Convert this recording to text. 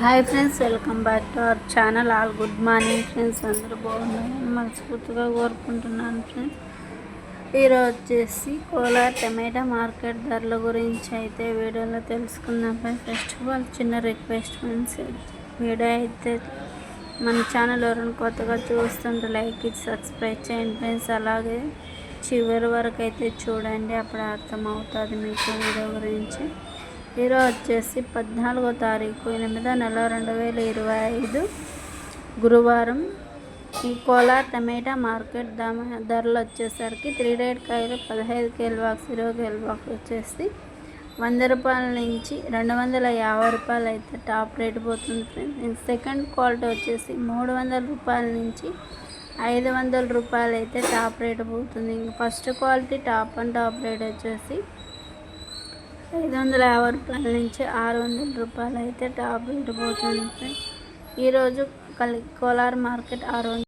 Hi friends welcome back to our channel. All good morning friends అందరూ బాగున్నారని మనస్ఫూర్తిగా కోరుకుంటున్నాను ఫ్రెండ్స్. ఈరోజు వచ్చేసి కోలార్ టమాటా మార్కెట్ ధరల గురించి అయితే వీడియోలో తెలుసుకుందాం. ఫస్ట్ ఆఫ్ ఆల్ చిన్న రిక్వెస్ట్ ఫ్రెండ్స్. వీడియో అయితే మన ఛానల్ ఎవరైనా కొత్తగా చూస్తుంటే లైక్ ఇచ్చి సబ్స్క్రైబ్ చేయండి ఫ్రెండ్స్. అలాగే చివరి వరకు అయితే చూడండి అప్పుడు అర్థమవుతుంది మీకు వీడియో గురించి. ఈరోజు వచ్చేసి పద్నాలుగో తారీఖు ఎనిమిదో నెల రెండు వేల ఇరవై ఐదు గురువారం ఈ కోలార్ టమాటా మార్కెట్ దామ ధరలు వచ్చేసరికి త్రీ రేట్ కాయలు పదహైదు కేల్ బాక్స్ ఇరవై కేల్ బాక్స్ వచ్చేసి వంద రూపాయల నుంచి రెండు వందల యాభై రూపాయలు అయితే టాప్ రేట్ పోతుంది ఫ్రెండ్స్. సెకండ్ క్వాలిటీ వచ్చేసి మూడు వందల రూపాయల నుంచి ఐదు వందల రూపాయలు అయితే టాప్ రేట్ పోతుంది. ఇంక first quality top and top rate వచ్చేసి ఐదు వందల యాభై రూపాయల నుంచి ఆరు వందల రూపాయలు అయితే టాప్ రేట్ పోతుంది ఈరోజు కలి కోలార్ మార్కెట్ ఆరు వందలు